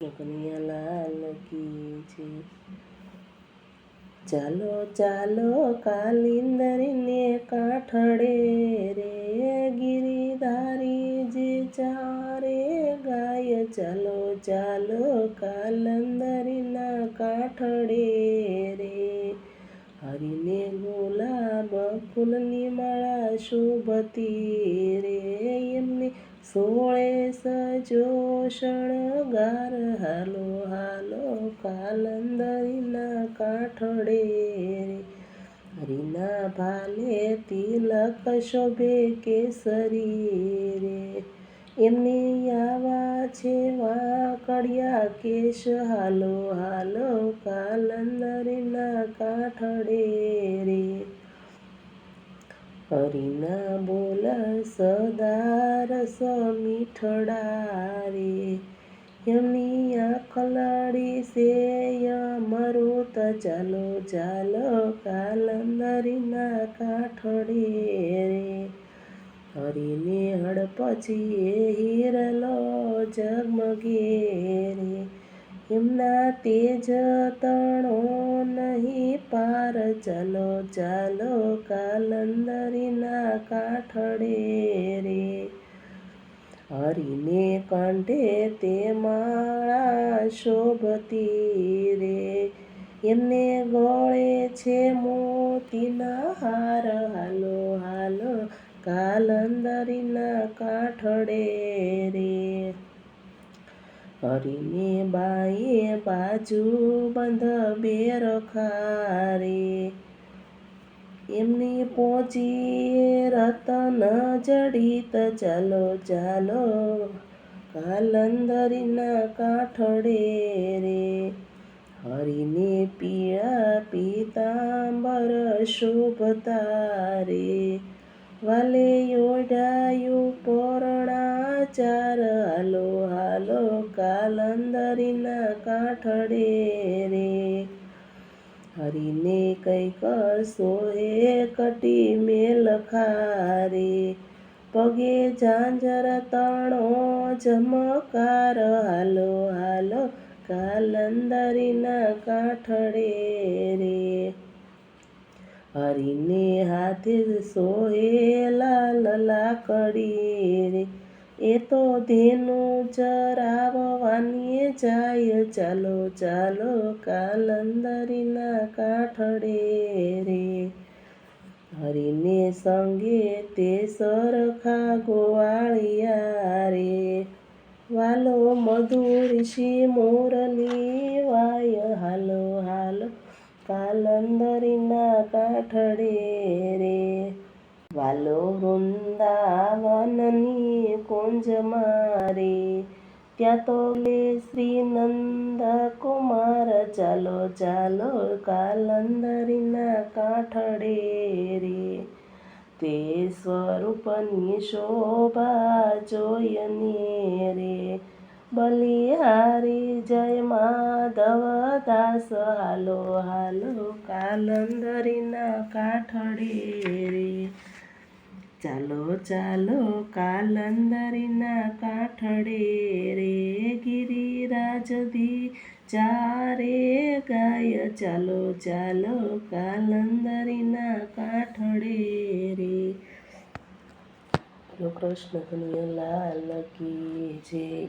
કનૈયાલાલ કી છે. ચાલો ચાલો, કાલિંદરને કાંઠડે રે, ગિરિધારી જે ચારે ગાય. ચાલો ચાલો, કાલંદરીના કાંઠડે રે. હરીને ગુલાબ ફૂલની માળા શોભતી રે. એમને સોળે સજો શણગાર હાલો હાલો, કાલંદરીના કાંઠડે રીના ભાલે તિલક શોભે કેસરી રે. એમની આવા છે વાકડિયા કેશ. હાલો હાલો, કાલંદરીના કાંઠડે રે. હરિના બોલ સદા રસ મીઠડા રે એમની આખલાડી છે અમૃત ચાલો ચાલો કાલંદરીના કાઠડે રે. હરીને હડપછી હીરલો જગમગે રે. એમના તેજ તણો નહીં પાર ચાલો ચાલો કાલંદરીના કાઠડે રે. હરીને કંઠે તે માળા શોભતી રે. એમને ગોળે છે મોતીના હાર, હાલો હાલો, કાલંદરીના કાંઠડે રે. હરીને બાઈએ બાજુ બંધ બે રખારે એમની પહોંચી રતન જડિત ચાલો ચાલો, કાલંદરીના કાઠડે રે. હરીને પીળા પીતાંબર શોભતા રે. વાલે યોડાયું પરણાચાર, હાલો હાલો, કાલંદરીના કાંઠડે રે. હરીને કંઈક સોહે કટી મેલ ખારે. પગે ઝાંઝર તણો જમકાર હાલો હાલો, કાલંદરીના કાંઠડે રે. હરીને હાથે સોહે લાલ લાકડી રે. એ તો ધેનું ચરાવવાનીએ જાય, ચાલો ચાલો, કાલંદરીના કાઠડે રે. હરીને સંગે તે સરખા ગોવાળિયા રે. વાલો મધુર શી મોરલી વાય, હાલો હાલો, કાલંદરીના કાંઠડે વાલો વૃંદાવનની કુંજ મારે. ત્યાં તો લે શ્રી નંદ કુમાર ચાલો ચાલો કાલંદરીના કાંઠડે રે. તે સ્વરૂપની શોભા જોયને રે. બલિહારી જય માધવ દાસ હાલો હાલો કાલંદરીના કાંઠડે રે. ચાલો ચાલો, કાલંદરીના કાંઠડે રે ગિરિરાજ દી ચારે ગાય. ચાલો ચાલો, કાલંદરીના કાંઠડે રે. કૃષ્ણ કનૈયા, લાલ કી જય.